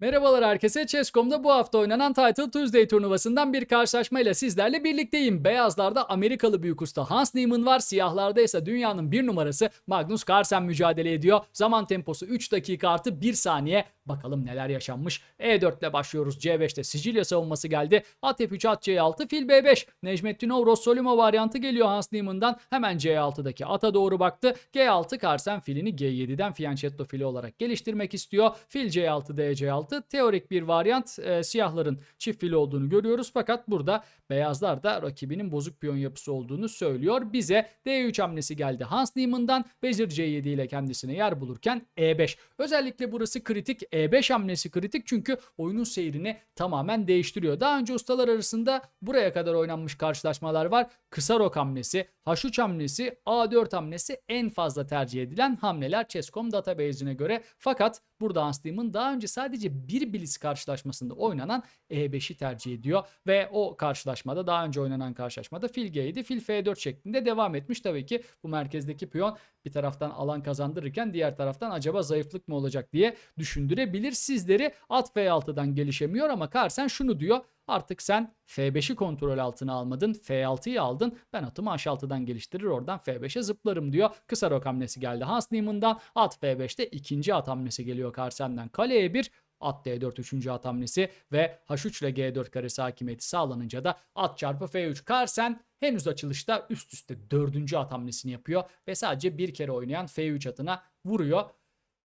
Merhabalar herkese. Chess.com'da bu hafta oynanan Title Tuesday turnuvasından bir karşılaşmayla sizlerle birlikteyim. Beyazlarda Amerikalı büyük usta Hans Niemann var. Siyahlarda ise dünyanın bir numarası Magnus Carlsen mücadele ediyor. Zaman temposu 3 dakika artı 1 saniye. Bakalım neler yaşanmış. E4 ile başlıyoruz. C5'te Sicilya savunması geldi. At F3, at C6, fil B5. Necmettinov, Rossolimo varyantı geliyor Hans Niemann'dan. Hemen C6'daki ata doğru baktı. G6 Carlsen filini G7'den Fianchetto fili olarak geliştirmek istiyor. Fil C6, D C6 teorik bir varyant e, siyahların çift fili olduğunu görüyoruz fakat burada beyazlar da rakibinin bozuk piyon yapısı olduğunu söylüyor. Bize D3 hamlesi geldi Hans Niemann'dan vezir C7 ile kendisine yer bulurken E5. Özellikle burası kritik E5 hamlesi kritik çünkü oyunun seyrini tamamen değiştiriyor. Daha önce ustalar arasında buraya kadar oynanmış karşılaşmalar var. Kısa rok hamlesi, H3 hamlesi, A4 hamlesi en fazla tercih edilen hamleler Chess.com database'ine göre. Fakat burada Hans Niemann daha önce sadece bir Blitz karşılaşmasında oynanan E5'i tercih ediyor ve o karşılaşmada daha önce oynanan karşılaşmada fil G7, fil F4 şeklinde devam etmiş. Tabii ki bu merkezdeki piyon bir taraftan alan kazandırırken diğer taraftan acaba zayıflık mı olacak diye düşündürebilir sizleri. At F6'dan gelişemiyor ama Carlsen şunu diyor. Artık sen F5'i kontrol altına almadın. F6'yı aldın. Ben atımı H6'dan geliştirir oradan F5'e zıplarım diyor. Kısa rok hamlesi geldi Hans Niemann'dan. At F5'te ikinci at hamlesi geliyor Carlsen'den. Kale E1 At D4 3. at hamlesi ve H3 ile G4 karesi hakimiyeti sağlanınca da at çarpı F3. Carlsen henüz açılışta üst üste 4. at hamlesini yapıyor ve sadece bir kere oynayan F3 atına vuruyor.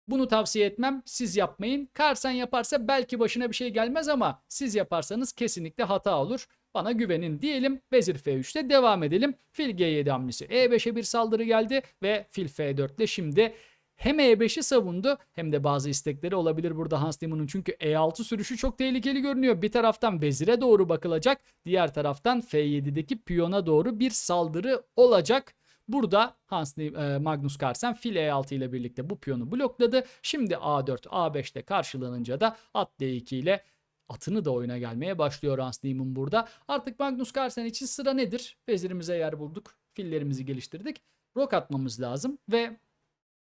Bunu tavsiye etmem. Siz yapmayın. Carlsen yaparsa belki başına bir şey gelmez ama siz yaparsanız kesinlikle hata olur. Bana güvenin diyelim. Vezir F3'te devam edelim. Fil G7 hamlesi. E5'e bir saldırı geldi ve fil F4 ile şimdi hem E5'i savundu hem de bazı istekleri olabilir burada Hans Niemann'ın çünkü E6 sürüşü çok tehlikeli görünüyor. Bir taraftan vezire doğru bakılacak, diğer taraftan F7'deki piyona doğru bir saldırı olacak. Burada Hans e, Magnus Carlsen fil E6 ile birlikte bu piyonu blokladı. Şimdi A4, A5'te karşılanınca da at D2 ile atını da oyuna gelmeye başlıyor Hans Niemann burada. Artık Magnus Carlsen için sıra nedir? Vezirimize yer bulduk. Fillerimizi geliştirdik. Rok atmamız lazım ve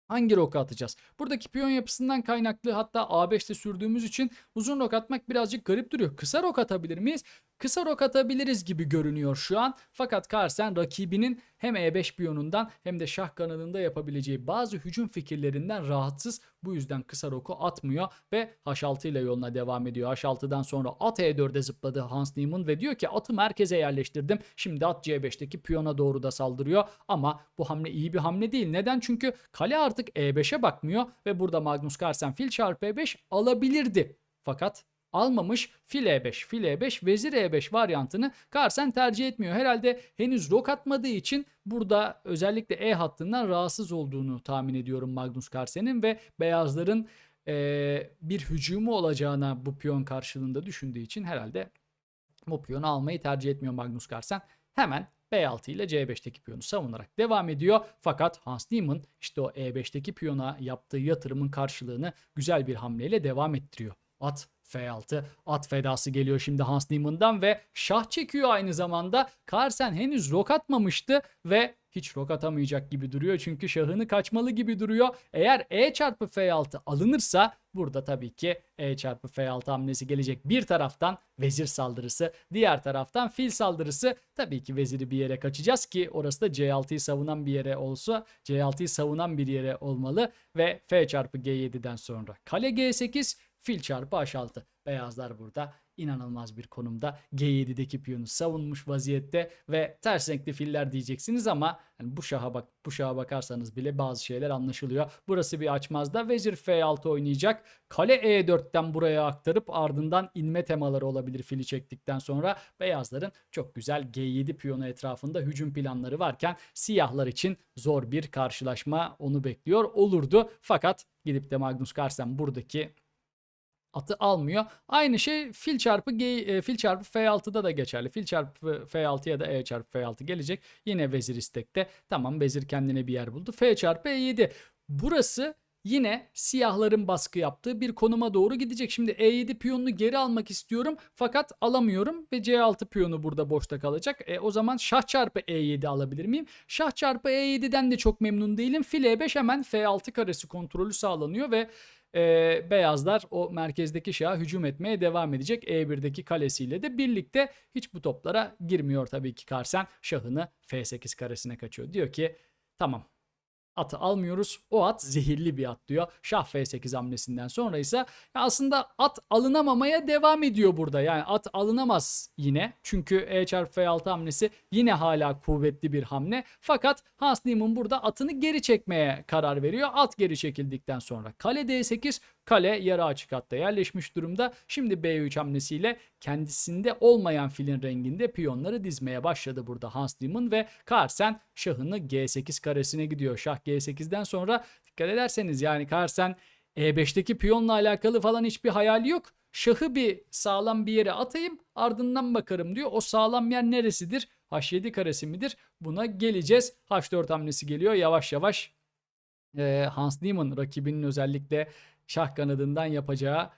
hangi roka atacağız? Buradaki piyon yapısından kaynaklı hatta A5'te sürdüğümüz için uzun rok atmak birazcık garip duruyor. Kısa rok atabilir miyiz? Kısa rok atabiliriz gibi görünüyor şu an. Fakat Carlsen rakibinin hem E5 piyonundan hem de şah kanadında yapabileceği bazı hücum fikirlerinden rahatsız. Bu yüzden kısa roku atmıyor ve H6 ile yoluna devam ediyor. H6'dan sonra at E4'e zıpladı Hans Niemann ve diyor ki atı merkeze yerleştirdim. Şimdi at C5'teki piyona doğru da saldırıyor ama bu hamle iyi bir hamle değil. Neden? Çünkü kale artık E5'e bakmıyor ve burada Magnus Carlsen fil çarpı E5 alabilirdi. Fakat almamış fil E5, fil E5, vezir E5 varyantını Carlsen tercih etmiyor. Herhalde henüz rok atmadığı için burada özellikle E hattından rahatsız olduğunu tahmin ediyorum Magnus Carlsen'in ve beyazların e, bir hücumu olacağına bu piyon karşılığında düşündüğü için herhalde bu piyonu almayı tercih etmiyor Magnus Carlsen. Hemen B6 ile C5'teki piyonu savunarak devam ediyor. Fakat Hans Niemann işte o E5'teki piyona yaptığı yatırımın karşılığını güzel bir hamleyle devam ettiriyor. At F6 at fedası geliyor şimdi Hans Niemann'dan ve şah çekiyor aynı zamanda. Carlsen henüz rok atmamıştı ve hiç rok atamayacak gibi duruyor. Çünkü şahını kaçmalı gibi duruyor. Eğer E çarpı F6 alınırsa burada tabii ki E çarpı F6 hamlesi gelecek. Bir taraftan vezir saldırısı, diğer taraftan fil saldırısı. Tabii ki veziri bir yere kaçacağız ki orası da C6'yı savunan bir yere olsa C6'yı savunan bir yere olmalı ve F çarpı G7'den sonra kale G8 fil çarpı H6. Beyazlar burada inanılmaz bir konumda G7'deki piyonu savunmuş vaziyette ve ters renkli filler diyeceksiniz ama yani bu şaha bak bu şaha bakarsanız bile bazı şeyler anlaşılıyor. Burası bir açmazda vezir F6 oynayacak. Kale E4'ten buraya aktarıp ardından inme temaları olabilir fili çektikten sonra beyazların çok güzel G7 piyonu etrafında hücum planları varken siyahlar için zor bir karşılaşma onu bekliyor olurdu. Fakat gidip de Magnus Carlsen buradaki atı almıyor. Aynı şey fil çarpı G, e, fil çarpı F6'da da geçerli. Fil çarpı F6 ya da E çarpı F6 gelecek. Yine vezir istekte. Tamam vezir kendine bir yer buldu. F çarpı E7. Burası yine siyahların baskı yaptığı bir konuma doğru gidecek. Şimdi E7 piyonunu geri almak istiyorum fakat alamıyorum ve C6 piyonu burada boşta kalacak. E, o zaman şah çarpı E7 alabilir miyim? Şah çarpı E7'den de çok memnun değilim. Fil E5 hemen F6 karesi kontrolü sağlanıyor ve e, beyazlar o merkezdeki şaha hücum etmeye devam edecek. E1'deki kalesiyle de birlikte hiç bu toplara girmiyor tabii ki Carsen. Şahını F8 karesine kaçıyor. Diyor ki tamam atı almıyoruz. O at zehirli bir at diyor. Şah F8 hamlesinden sonra ise aslında at alınamamaya devam ediyor burada. Yani at alınamaz yine. Çünkü E çarpı F6 hamlesi yine hala kuvvetli bir hamle. Fakat Hans Niemann burada atını geri çekmeye karar veriyor. At geri çekildikten sonra kale D8 kale yarı açık hatta yerleşmiş durumda. Şimdi B3 hamlesiyle kendisinde olmayan filin renginde piyonları dizmeye başladı burada Hans Niemann ve Carlsen şahını G8 karesine gidiyor. Şah G8'den sonra dikkat ederseniz yani Carlsen E5'teki piyonla alakalı falan hiçbir hayali yok. Şahı bir sağlam bir yere atayım ardından bakarım diyor. O sağlam yer neresidir? H7 karesi midir? Buna geleceğiz. H4 hamlesi geliyor yavaş yavaş. Hans Niemann rakibinin özellikle şah kanadından yapacağı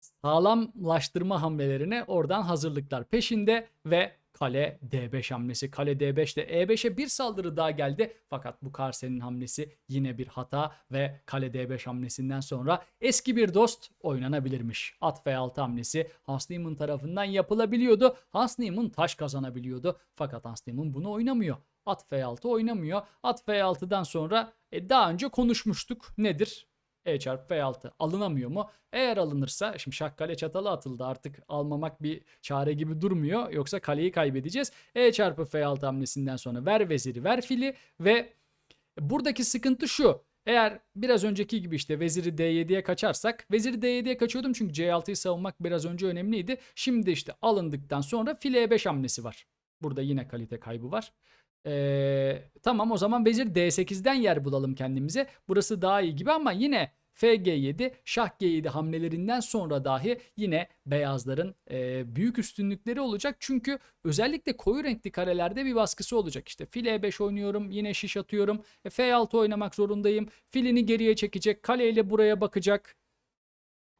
sağlamlaştırma hamlelerine oradan hazırlıklar peşinde ve kale D5 hamlesi. Kale D5'te E5'e bir saldırı daha geldi. Fakat bu Carsen'in hamlesi yine bir hata ve kale D5 hamlesinden sonra eski bir dost oynanabilirmiş. At F6 hamlesi Hans Niemann tarafından yapılabiliyordu. Hans Niemann taş kazanabiliyordu. Fakat Hans Niemann bunu oynamıyor. At F6 oynamıyor. At F6'dan sonra e, daha önce konuşmuştuk. Nedir? E çarpı F6 alınamıyor mu? Eğer alınırsa şimdi şah kale çatalı atıldı artık almamak bir çare gibi durmuyor. Yoksa kaleyi kaybedeceğiz. E çarpı F6 hamlesinden sonra ver veziri ver fili ve buradaki sıkıntı şu. Eğer biraz önceki gibi işte veziri D7'ye kaçarsak veziri D7'ye kaçıyordum çünkü C6'yı savunmak biraz önce önemliydi. Şimdi işte alındıktan sonra file E5 hamlesi var. Burada yine kalite kaybı var. Ee, tamam o zaman vezir D8'den yer bulalım kendimize. Burası daha iyi gibi ama yine FG7, şah G7 hamlelerinden sonra dahi yine beyazların e, büyük üstünlükleri olacak. Çünkü özellikle koyu renkli karelerde bir baskısı olacak. İşte fil E5 oynuyorum, yine şiş atıyorum. E, F6 oynamak zorundayım. Filini geriye çekecek, kaleyle buraya bakacak.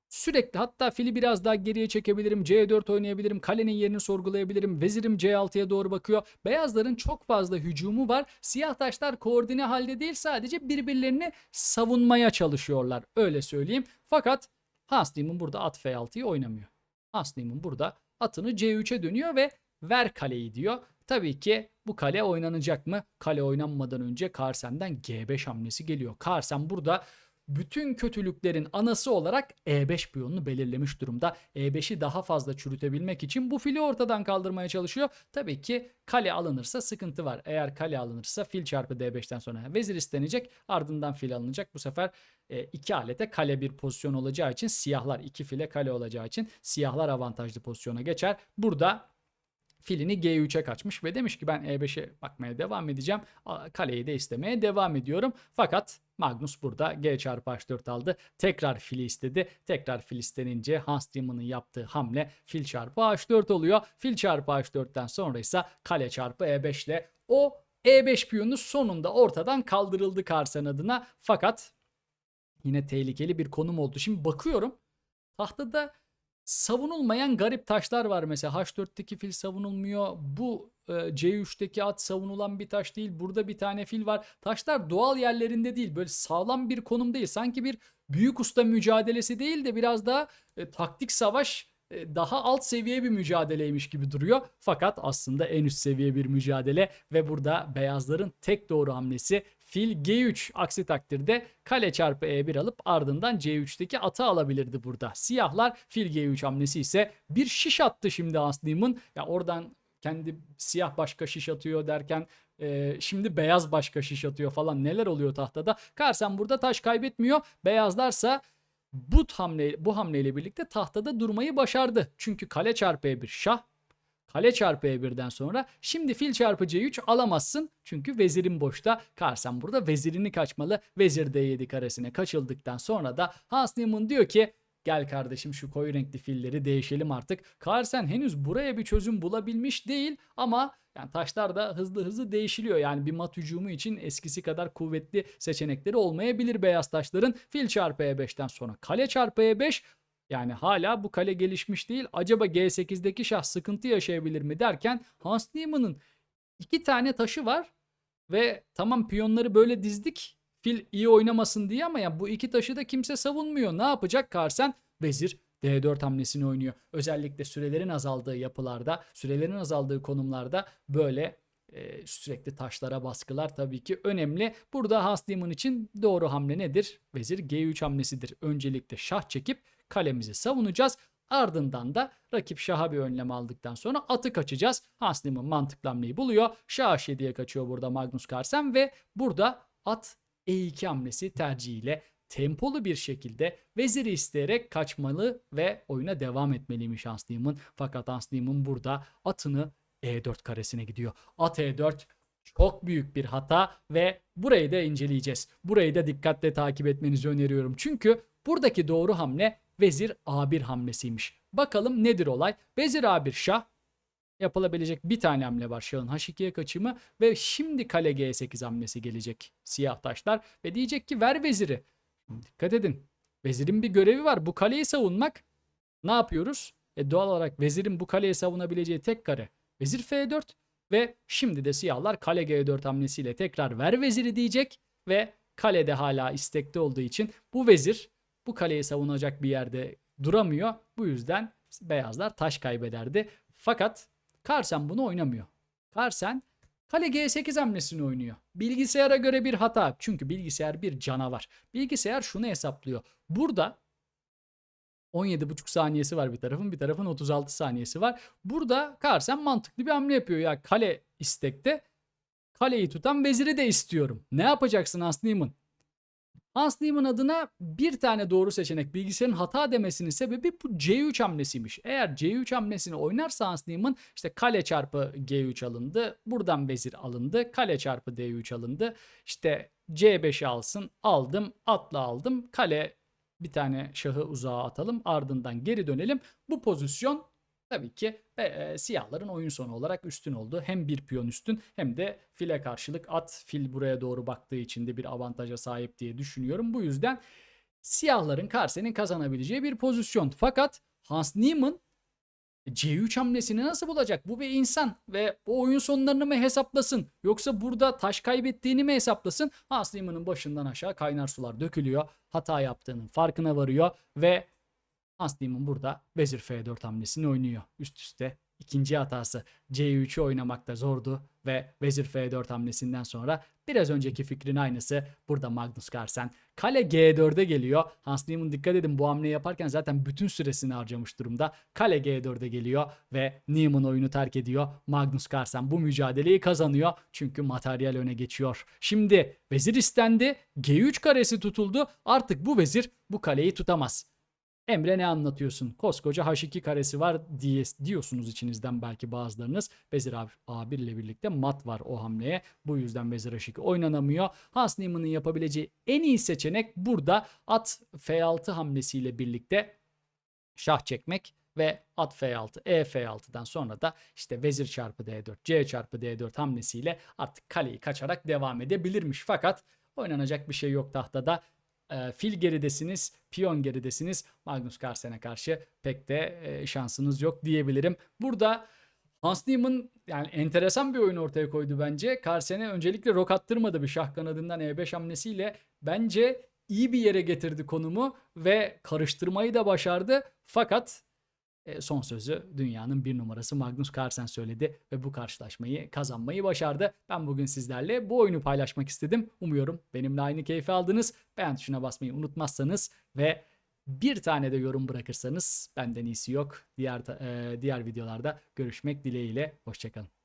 Sürekli hatta fili biraz daha geriye çekebilirim. C4 oynayabilirim. Kalenin yerini sorgulayabilirim. Vezirim C6'ya doğru bakıyor. Beyazların çok fazla hücumu var. Siyah taşlar koordine halde değil sadece birbirlerini savunmaya çalışıyorlar. Öyle söyleyeyim. Fakat Hans Niemann burada at F6'yı oynamıyor. Hans Niemann burada atını C3'e dönüyor ve ver kaleyi diyor. Tabii ki bu kale oynanacak mı? Kale oynanmadan önce Carsen'den G5 hamlesi geliyor. Carsen burada bütün kötülüklerin anası olarak E5 piyonunu belirlemiş durumda. E5'i daha fazla çürütebilmek için bu fili ortadan kaldırmaya çalışıyor. Tabii ki kale alınırsa sıkıntı var. Eğer kale alınırsa fil çarpı D5'ten sonra vezir istenecek ardından fil alınacak. Bu sefer e, iki alete kale bir pozisyon olacağı için siyahlar iki file kale olacağı için siyahlar avantajlı pozisyona geçer. Burada filini G3'e kaçmış ve demiş ki ben E5'e bakmaya devam edeceğim. Kaleyi de istemeye devam ediyorum. Fakat Magnus burada G çarpı H4 aldı. Tekrar fili istedi. Tekrar fil istenince Hans Niemann'ın yaptığı hamle fil çarpı H4 oluyor. Fil çarpı H4'ten sonra ise kale çarpı E5 ile o E5 piyonu sonunda ortadan kaldırıldı Carsen adına. Fakat yine tehlikeli bir konum oldu. Şimdi bakıyorum tahtada savunulmayan garip taşlar var mesela. H4'teki fil savunulmuyor. Bu e, C3'teki at savunulan bir taş değil. Burada bir tane fil var. Taşlar doğal yerlerinde değil. Böyle sağlam bir konum değil. Sanki bir büyük usta mücadelesi değil de biraz daha e, taktik savaş e, daha alt seviye bir mücadeleymiş gibi duruyor. Fakat aslında en üst seviye bir mücadele ve burada beyazların tek doğru hamlesi fil G3 aksi takdirde kale çarpı E1 alıp ardından C3'teki atı alabilirdi burada. Siyahlar fil G3 hamlesi ise bir şiş attı şimdi Hans. Ya oradan kendi siyah başka şiş atıyor derken e, şimdi beyaz başka şiş atıyor falan neler oluyor tahtada. Carsen burada taş kaybetmiyor. Beyazlarsa bu hamle bu hamleyle birlikte tahtada durmayı başardı. Çünkü kale çarpı E1 şah Kale çarpı E1'den sonra şimdi fil çarpı C3 alamazsın. Çünkü vezirin boşta. Carsen burada vezirini kaçmalı. Vezir D7 karesine kaçıldıktan sonra da Hans Niemann diyor ki Gel kardeşim şu koyu renkli filleri değişelim artık. Carsen henüz buraya bir çözüm bulabilmiş değil ama yani taşlar da hızlı hızlı değişiliyor. Yani bir mat hücumu için eskisi kadar kuvvetli seçenekleri olmayabilir beyaz taşların. Fil çarpı E5'ten sonra kale çarpı E5 yani hala bu kale gelişmiş değil. Acaba G8'deki şah sıkıntı yaşayabilir mi derken Hans Niemann'ın iki tane taşı var ve tamam piyonları böyle dizdik. fil iyi oynamasın diye ama ya bu iki taşı da kimse savunmuyor. Ne yapacak Carlsen? Vezir D4 hamlesini oynuyor. Özellikle sürelerin azaldığı yapılarda, sürelerin azaldığı konumlarda böyle sürekli taşlara baskılar tabii ki önemli. Burada Hans Niemann için doğru hamle nedir? Vezir G3 hamlesidir. Öncelikle şah çekip kalemizi savunacağız. Ardından da rakip şaha bir önlem aldıktan sonra atı kaçacağız. Hans Niemann mantıklı hamleyi buluyor. Şah H7'ye kaçıyor burada Magnus Carlsen ve burada at E2 hamlesi tercihiyle tempolu bir şekilde veziri isteyerek kaçmalı ve oyuna devam etmeliymiş Hans Niemann. Fakat Hans Niemann burada atını E4 karesine gidiyor. At E4 çok büyük bir hata ve burayı da inceleyeceğiz. Burayı da dikkatle takip etmenizi öneriyorum. Çünkü buradaki doğru hamle vezir A1 hamlesiymiş. Bakalım nedir olay? Vezir A1 şah yapılabilecek bir tane hamle var şahın H2'ye kaçımı ve şimdi kale G8 hamlesi gelecek siyah taşlar ve diyecek ki ver veziri. Dikkat edin. Vezirin bir görevi var. Bu kaleyi savunmak. Ne yapıyoruz? E doğal olarak vezirin bu kaleyi savunabileceği tek kare. Vezir F4 ve şimdi de siyahlar kale G4 hamlesiyle tekrar ver veziri diyecek ve kalede hala istekte olduğu için bu vezir bu kaleyi savunacak bir yerde duramıyor. Bu yüzden beyazlar taş kaybederdi. Fakat Carlsen bunu oynamıyor. Carlsen kale G8 hamlesini oynuyor. Bilgisayara göre bir hata. Çünkü bilgisayar bir canavar. Bilgisayar şunu hesaplıyor. Burada 17,5 saniyesi var bir tarafın bir tarafın 36 saniyesi var. Burada Carlsen mantıklı bir hamle yapıyor. Ya kale istekte kaleyi tutan veziri de istiyorum. Ne yapacaksın Hans Niemann? Hans Niemann adına bir tane doğru seçenek bilgisayarın hata demesinin sebebi bu C3 hamlesiymiş. Eğer C3 hamlesini oynarsa Hans Niemann işte kale çarpı G3 alındı. Buradan vezir alındı. Kale çarpı D3 alındı. İşte C5'i alsın. Aldım. Atla aldım. Kale bir tane şahı uzağa atalım. Ardından geri dönelim. Bu pozisyon tabii ki e, siyahların oyun sonu olarak üstün oldu. Hem bir piyon üstün hem de file karşılık at fil buraya doğru baktığı için de bir avantaja sahip diye düşünüyorum. Bu yüzden siyahların Karsen'in kazanabileceği bir pozisyon. Fakat Hans Niemann C3 hamlesini nasıl bulacak? Bu bir insan ve o oyun sonlarını mı hesaplasın? Yoksa burada taş kaybettiğini mi hesaplasın? Hans Niemann'ın başından aşağı kaynar sular dökülüyor. Hata yaptığının farkına varıyor ve Hans Niemann burada vezir F4 hamlesini oynuyor. Üst üste ikinci hatası C3'ü oynamakta zordu ve vezir F4 hamlesinden sonra biraz önceki fikrin aynısı burada Magnus Carlsen. Kale G4'e geliyor. Hans Niemann dikkat edin bu hamleyi yaparken zaten bütün süresini harcamış durumda. Kale G4'e geliyor ve Niemann oyunu terk ediyor. Magnus Carlsen bu mücadeleyi kazanıyor çünkü materyal öne geçiyor. Şimdi vezir istendi. G3 karesi tutuldu. Artık bu vezir bu kaleyi tutamaz. Emre ne anlatıyorsun? Koskoca H2 karesi var diye diyorsunuz içinizden belki bazılarınız. Vezir A1 ile birlikte mat var o hamleye. Bu yüzden Vezir H2 oynanamıyor. Hans Niemann'ın yapabileceği en iyi seçenek burada at F6 hamlesiyle birlikte şah çekmek ve at F6, E F6'dan sonra da işte vezir çarpı D4, C çarpı D4 hamlesiyle artık kaleyi kaçarak devam edebilirmiş. Fakat oynanacak bir şey yok tahtada e, fil geridesiniz, piyon geridesiniz. Magnus Carlsen'e karşı pek de e, şansınız yok diyebilirim. Burada Hans Niemann yani enteresan bir oyun ortaya koydu bence. Carlsen'e öncelikle rok attırmadı bir şah kanadından E5 hamlesiyle. Bence iyi bir yere getirdi konumu ve karıştırmayı da başardı. Fakat e, son sözü dünyanın bir numarası Magnus Carlsen söyledi ve bu karşılaşmayı kazanmayı başardı. Ben bugün sizlerle bu oyunu paylaşmak istedim. Umuyorum benimle aynı keyfi aldınız. Beğen tuşuna basmayı unutmazsanız ve bir tane de yorum bırakırsanız benden iyisi yok. Diğer e, diğer videolarda görüşmek dileğiyle. Hoşçakalın.